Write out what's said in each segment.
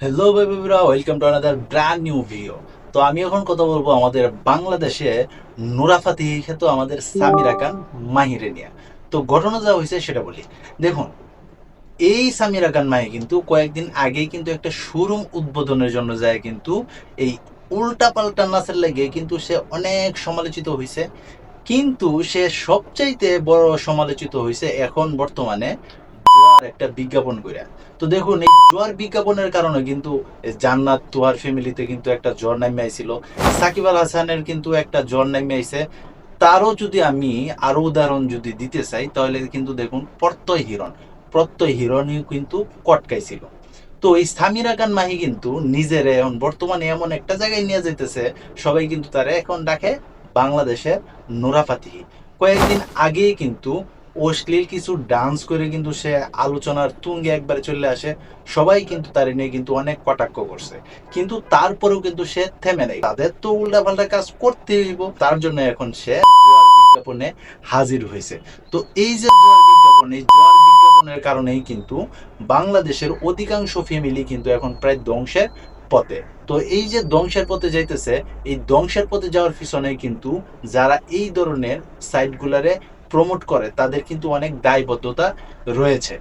Hello বেবিরা welcome to another brand new video তো আমি এখন কথা বলব আমাদের বাংলাদেশে নুরাফাতি খ্যাত আমাদের সামিরা খান, মাহিরে নিয়ে। তো ঘটনা যা হয়েছে সেটা বলি। দেখুন, এই সামিরা খান মাহি কিন্তু কয়েকদিন আগেই কিন্তু একটা শোরুম উদ্বোধনের জন্য যায় কিন্তু এই উল্টা পাল্টা নাচের লেগে কিন্তু সে অনেক সমালোচিত হয়েছে কিন্তু সে সবচাইতে বড় সমালোচিত হয়েছে এখন বর্তমানে একটা বিজ্ঞাপন করে তো দেখুন, এই জোয়ার বিজ্ঞাপনের কারণে কিন্তু জান্নাত তোহার ফ্যামিলিতে কিন্তু একটা জ্বর নামে আইছিল। সাকিব আল হাসানের কিন্তু একটা জ্বর নামে আইছে। তারও যদি আমি আরও উদাহরণ যদি দিতে চাই, তাহলে কিন্তু দেখুন, প্রত্যয় হিরণ। প্রত্যয় হিরণই কিন্তু কটকাইছিল। তো এই সামিরা খান মাহি কিন্তু নিজের এখন বর্তমানে এমন একটা জায়গায় নিয়ে যেতেছে সবাই কিন্তু তারা এখন ডাকে বাংলাদেশের নোরা ফাতিহি কয়েকদিন আগেই কিন্তু অশ্লীল কিছু ডান্স করে কিন্তু সে আলোচনার তুঙ্গে একবারে চলে আসে। সবাই কিন্তু তার নিয়ে কিন্তু অনেক কটাক্ষ করছে। কিন্তু তারপরেও কিন্তু সে থেমে নেই। তাদের তো উল্টাপাল্টা কাজ করতে হইব। তার জন্য এখন সে বিজ্ঞাপনে হাজির হয়েছে। তো এই যে জোয়ার বিজ্ঞাপন, এই জোয়ার বিজ্ঞাপনের কারণেই কিন্তু বাংলাদেশের অধিকাংশ ফ্যামিলি কিন্তু এখন প্রায় ধ্বংসের পথে। তো এই যে ধ্বংসের পথে যাইতেছে, এই ধ্বংসের পথে যাওয়ার পিছনে কিন্তু যারা এই ধরনের সাইটগুলারে প্রমোট করে, তাদের কিন্তু অনেক দায়বদ্ধতা রয়েছে।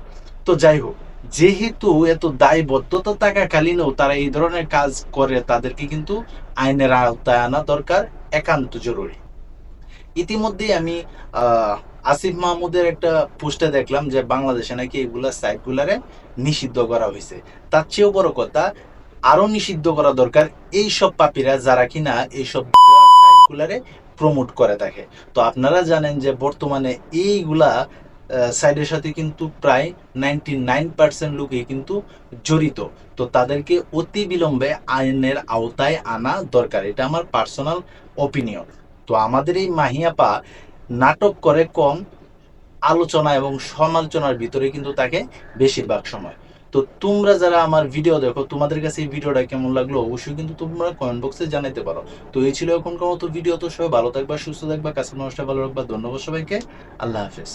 তো যাই হোক, যেহেতু এত দায়বদ্ধতা থাকাকালীনও তারা এই ধরনের কাজ করে, তাদেরকে কিন্তু আইনের আওতায় আনা দরকার একান্ত জরুরি। ইতিমধ্যেই আমি আসিফ মাহমুদের একটা পোস্টে দেখলাম যে বাংলাদেশে নাকি এগুলা সাইটগুলারে নিষিদ্ধ করা হয়েছে। তার চেয়েও বড় কথা আরও নিষিদ্ধ করা দরকার এই সব পাপীরা যারা কিনা এইসব সাইটগুলারে প্রমোট করে থাকে। তো আপনারা জানেন যে বর্তমানে এইগুলা সাইডের সাথে কিন্তু প্রায় নাইনটি নাইন পার্সেন্ট লোকই কিন্তু জড়িত। তো তাদেরকে অতি বিলম্বে আইনের আওতায় আনা দরকার। এটা আমার পার্সোনাল ওপিনিয়ন তো আমাদের এই মাহিয়াপা নাটক করে কম আলোচনা এবং সমালোচনার ভিতরে কিন্তু তাকে বেশিরভাগ সময়। তো তোমরা যারা আমার ভিডিও দেখো, তোমাদের কাছে এই ভিডিওটা কেমন লাগল? অবশ্যই কিন্তু তোমরা কমেন্ট বক্সে জানাতে পারো। তো এই ছিল এখনকার মতো ভিডিও তো সবাই ভালো থাকবা, সুস্থ থাকবা কাছে মানুষটা ভালো রাখবা। ধন্যবাদ সবাইকে। আল্লাহ হাফেজ।